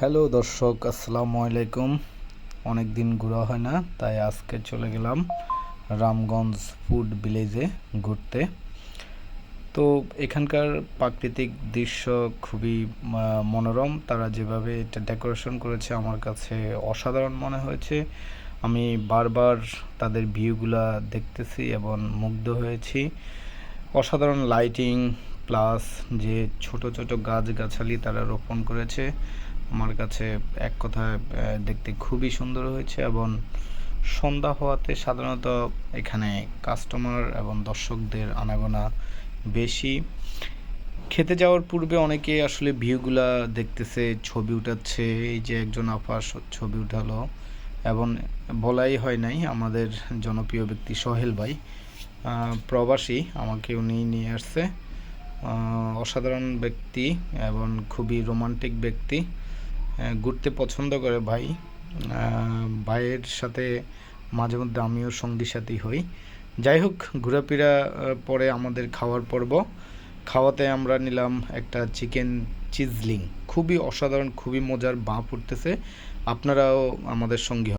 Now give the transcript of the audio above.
Hello দর্শক, আসসালামু আলাইকুম। অনেক দিন ঘোরা হয় না, তাই আজকে চলে গেলাম রামগঞ্জ ফুড ভিলেজে ঘুরতে। তো এখানকার প্রাকৃতিক দৃশ্য খুবই মনোরম। তারা যেভাবে এটা ডেকোরেশন করেছে আমার কাছে অসাধারণ মনে হয়েছে। আমি বারবার তাদের ভিউগুলা দেখতেছি এবং মুগ্ধ হয়েছি। অসাধারণ লাইটিং প্লাস যে ছোট ছোট গাছগাছালি তারা রোপণ করেছে, আমার কাছে এক কথায় দেখতে খুবই সুন্দর হয়েছে এবং সন্ধ্যা হওয়াতে সাধারণত এখানে কাস্টমার এবং দর্শকদের আনাগোনা বেশি। খেতে যাওয়ার পূর্বে অনেকে আসলে ভিউগুলা দেখতেছে, ছবি উঠাচ্ছে, এই যে একজন আপা ছবি উঠালো এবং বলাই হয় নাই, আমাদের জনপ্রিয় ব্যক্তি সোহেল ভাই প্রবাসী, আমাকে উনি নিয়ে আসছে। অসাধারণ ব্যক্তি এবং খুবই রোমান্টিক ব্যক্তি। ঘুরতে পছন্দ করে ভাই। ভাইয়ের সাথে মাঝে মধ্যে আমিও সঙ্গী সাথী হই। যাই হোক, ঘোরাফেরা পরে আমাদের খাওয়ার পর্ব। খাওয়াতে আমরা নিলাম একটা চিকেন চিজলিং। খুবই অসাধারণ, খুবই মজার বাঁ পড়তেছে। আপনারাও আমাদের সঙ্গী।